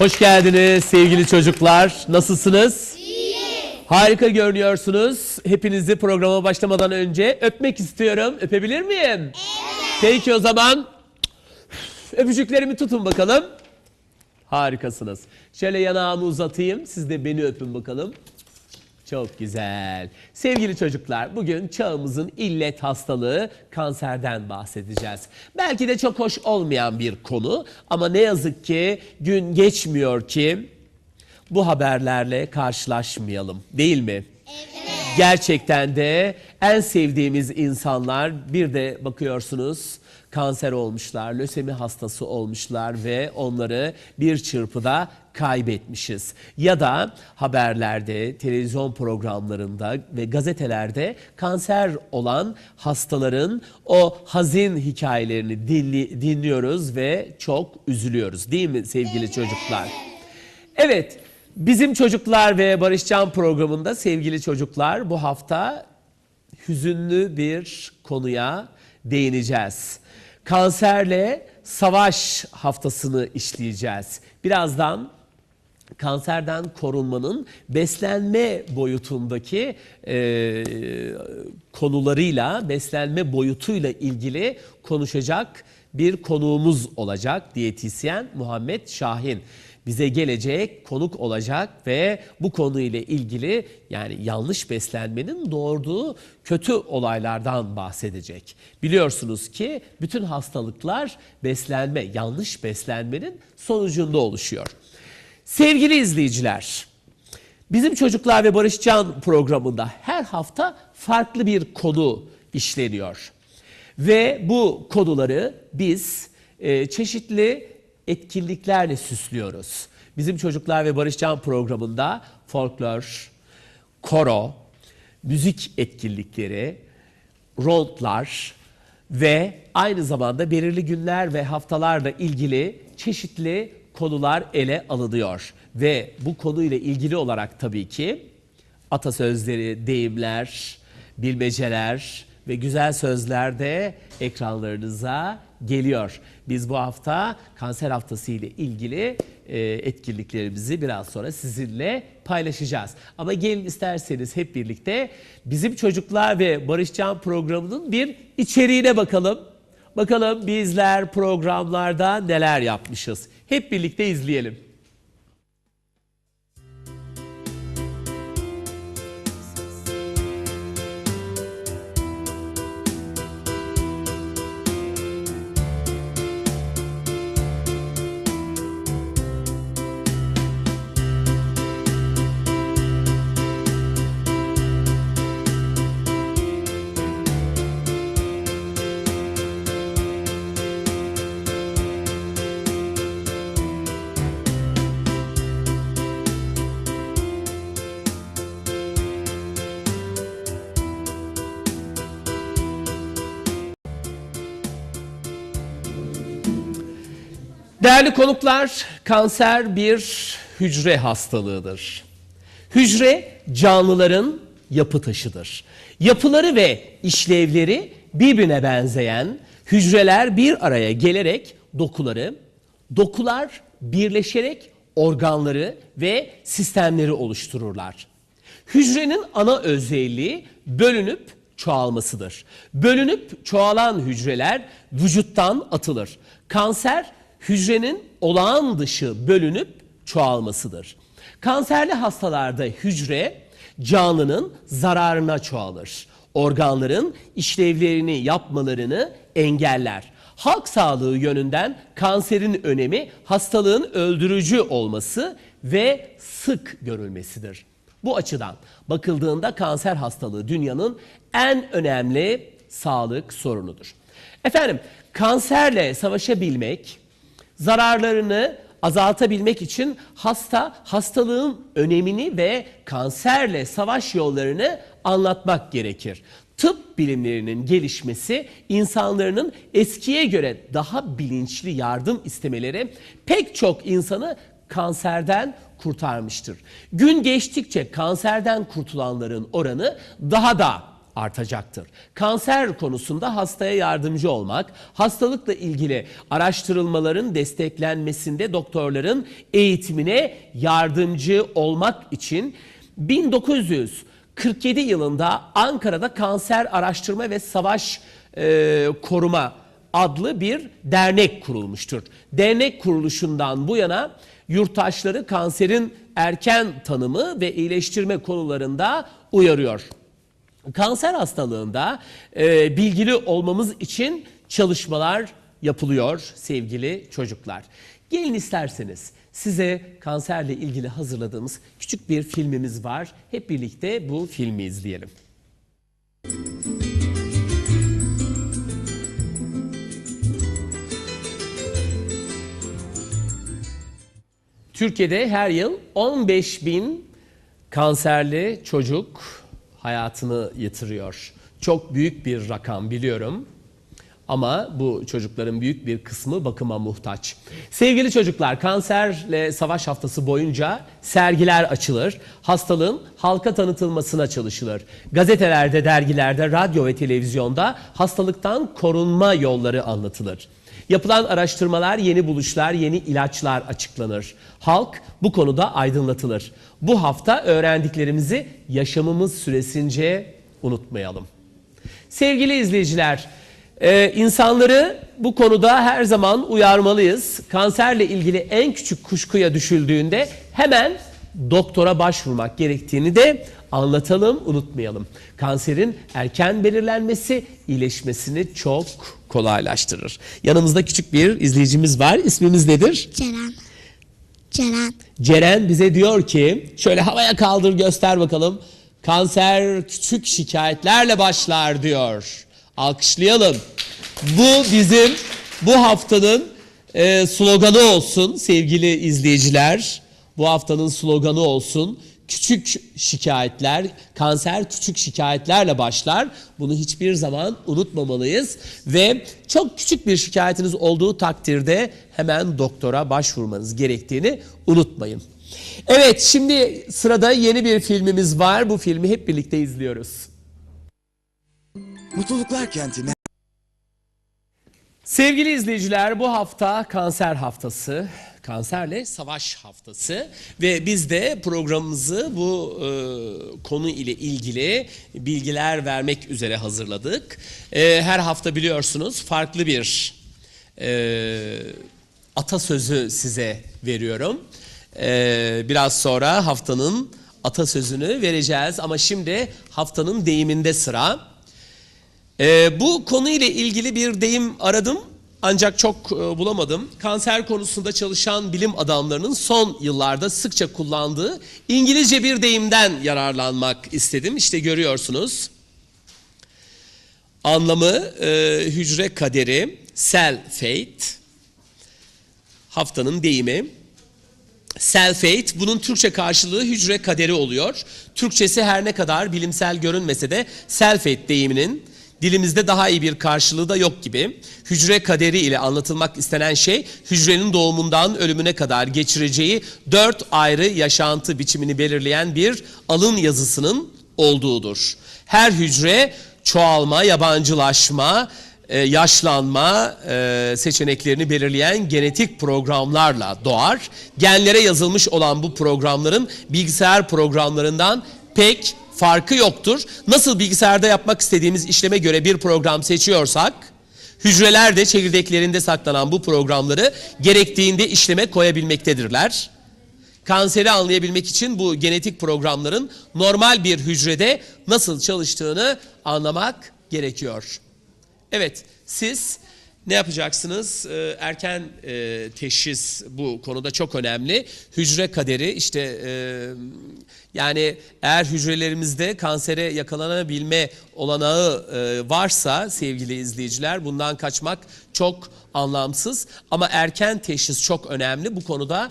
Hoş geldiniz sevgili çocuklar. Nasılsınız? İyi. Harika görünüyorsunuz. Hepinizi programa başlamadan önce öpmek istiyorum. Öpebilir miyim? Evet. Peki o zaman öpücüklerimi tutun bakalım. Harikasınız. Şöyle yanağımı uzatayım. Siz de beni öpün bakalım. Çok güzel. Sevgili çocuklar, bugün çağımızın illet hastalığı kanserden bahsedeceğiz. Belki de çok hoş olmayan bir konu ama ne yazık ki gün geçmiyor ki bu haberlerle karşılaşmayalım, değil mi? Gerçekten de en sevdiğimiz insanlar bir de bakıyorsunuz kanser olmuşlar, lösemi hastası olmuşlar ve onları bir çırpıda kaybetmişiz. Ya da haberlerde, televizyon programlarında ve gazetelerde kanser olan hastaların o hazin hikayelerini dinli- dinliyoruz ve çok üzülüyoruz değil mi sevgili çocuklar? Evet, bizim çocuklar ve Barışcan programında sevgili çocuklar bu hafta hüzünlü bir konuya değineceğiz. Kanserle savaş haftasını işleyeceğiz. Birazdan kanserden korunmanın beslenme boyutundaki e, konularıyla, beslenme boyutuyla ilgili konuşacak bir konuğumuz olacak. Diyetisyen Muhammed Şahin bize gelecek, konuk olacak ve bu konuyla ilgili yani yanlış beslenmenin doğurduğu kötü olaylardan bahsedecek. Biliyorsunuz ki bütün hastalıklar beslenme, yanlış beslenmenin sonucunda oluşuyor. Sevgili izleyiciler, bizim Çocuklar ve Barışcan programında her hafta farklı bir konu işleniyor. Ve bu konuları biz e, çeşitli etkinliklerle süslüyoruz. Bizim Çocuklar ve Barışcan programında folklor, koro, müzik etkinlikleri, rondlar ve aynı zamanda belirli günler ve haftalarla ilgili çeşitli konular ele alınıyor. Ve bu konuyla ilgili olarak tabii ki atasözleri, deyimler, bilmeceler ve güzel sözler de ekranlarınıza geliyor. Biz bu hafta kanser haftası ile ilgili e, etkinliklerimizi biraz sonra sizinle paylaşacağız. Ama gelin isterseniz hep birlikte bizim çocuklar ve Barışcan programının bir içeriğine bakalım. Bakalım bizler programlarda neler yapmışız. Hep birlikte izleyelim. Değerli konuklar, kanser bir hücre hastalığıdır. Hücre canlıların yapı taşıdır. Yapıları ve işlevleri birbirine benzeyen hücreler bir araya gelerek dokuları, dokular birleşerek organları ve sistemleri oluştururlar. Hücrenin ana özelliği bölünüp çoğalmasıdır. Bölünüp çoğalan hücreler vücuttan atılır. Kanser hücrenin olağan dışı bölünüp çoğalmasıdır. Kanserli hastalarda hücre canlının zararına çoğalır. Organların işlevlerini yapmalarını engeller. Halk sağlığı yönünden kanserin önemi hastalığın öldürücü olması ve sık görülmesidir. Bu açıdan bakıldığında kanser hastalığı dünyanın en önemli sağlık sorunudur. Efendim kanserle savaşabilmek, zararlarını azaltabilmek için hasta hastalığın önemini ve kanserle savaş yollarını anlatmak gerekir. Tıp bilimlerinin gelişmesi insanların eskiye göre daha bilinçli yardım istemeleri pek çok insanı kanserden kurtarmıştır. Gün geçtikçe kanserden kurtulanların oranı daha da artacaktır. Kanser konusunda hastaya yardımcı olmak, hastalıkla ilgili araştırılmaların desteklenmesinde doktorların eğitimine yardımcı olmak için 1947 yılında Ankara'da Kanser Araştırma ve Savaş e, Koruma adlı bir dernek kurulmuştur. Dernek kuruluşundan bu yana yurttaşları kanserin erken tanımı ve iyileştirme konularında uyarıyor. Kanser hastalığında e, bilgili olmamız için çalışmalar yapılıyor sevgili çocuklar. Gelin isterseniz size kanserle ilgili hazırladığımız küçük bir filmimiz var. Hep birlikte bu filmi izleyelim. Türkiye'de her yıl 15 bin kanserli çocuk hayatını yitiriyor. Çok büyük bir rakam biliyorum. Ama bu çocukların büyük bir kısmı bakıma muhtaç. Sevgili çocuklar, kanserle savaş haftası boyunca sergiler açılır. Hastalığın halka tanıtılmasına çalışılır. Gazetelerde, dergilerde, radyo ve televizyonda hastalıktan korunma yolları anlatılır. Yapılan araştırmalar, yeni buluşlar, yeni ilaçlar açıklanır. Halk bu konuda aydınlatılır. Bu hafta öğrendiklerimizi yaşamımız süresince unutmayalım. Sevgili izleyiciler, e, insanları bu konuda her zaman uyarmalıyız. Kanserle ilgili en küçük kuşkuya düşüldüğünde hemen doktora başvurmak gerektiğini de anlatalım, unutmayalım. Kanserin erken belirlenmesi iyileşmesini çok kolaylaştırır. Yanımızda küçük bir izleyicimiz var. İsmimiz nedir? Ceren. Ceren. Ceren bize diyor ki, şöyle havaya kaldır göster bakalım. Kanser küçük şikayetlerle başlar diyor. Alkışlayalım. Bu bizim bu haftanın e, sloganı olsun sevgili izleyiciler. Bu haftanın sloganı olsun. Küçük şikayetler, kanser küçük şikayetlerle başlar. Bunu hiçbir zaman unutmamalıyız. Ve çok küçük bir şikayetiniz olduğu takdirde hemen doktora başvurmanız gerektiğini unutmayın. Evet şimdi sırada yeni bir filmimiz var. Bu filmi hep birlikte izliyoruz. Mutluluklar kentine Sevgili izleyiciler bu hafta kanser haftası, kanserle savaş haftası ve biz de programımızı bu e, konu ile ilgili bilgiler vermek üzere hazırladık. E, her hafta biliyorsunuz farklı bir e, atasözü size veriyorum. E, biraz sonra haftanın atasözünü vereceğiz ama şimdi haftanın deyiminde sıra. Ee, bu konuyla ilgili bir deyim aradım ancak çok e, bulamadım. Kanser konusunda çalışan bilim adamlarının son yıllarda sıkça kullandığı İngilizce bir deyimden yararlanmak istedim. İşte görüyorsunuz. Anlamı e, hücre kaderi, cell fate. Haftanın deyimi. Self-Fate bunun Türkçe karşılığı hücre kaderi oluyor. Türkçesi her ne kadar bilimsel görünmese de Self-Fate deyiminin dilimizde daha iyi bir karşılığı da yok gibi. Hücre kaderi ile anlatılmak istenen şey hücrenin doğumundan ölümüne kadar geçireceği dört ayrı yaşantı biçimini belirleyen bir alın yazısının olduğudur. Her hücre çoğalma, yabancılaşma, e, yaşlanma e, seçeneklerini belirleyen genetik programlarla doğar. Genlere yazılmış olan bu programların bilgisayar programlarından pek farkı yoktur. Nasıl bilgisayarda yapmak istediğimiz işleme göre bir program seçiyorsak, hücreler de çekirdeklerinde saklanan bu programları gerektiğinde işleme koyabilmektedirler. Kanseri anlayabilmek için bu genetik programların normal bir hücrede nasıl çalıştığını anlamak gerekiyor. Evet, siz ne yapacaksınız? Ee, erken e, teşhis bu konuda çok önemli. Hücre kaderi işte e, yani eğer hücrelerimizde kansere yakalanabilme olanağı e, varsa sevgili izleyiciler bundan kaçmak çok anlamsız. Ama erken teşhis çok önemli. Bu konuda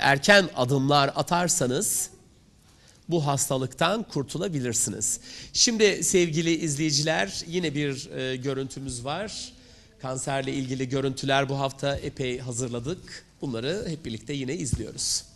erken adımlar atarsanız bu hastalıktan kurtulabilirsiniz. Şimdi sevgili izleyiciler yine bir e, görüntümüz var. Kanserle ilgili görüntüler bu hafta epey hazırladık. Bunları hep birlikte yine izliyoruz.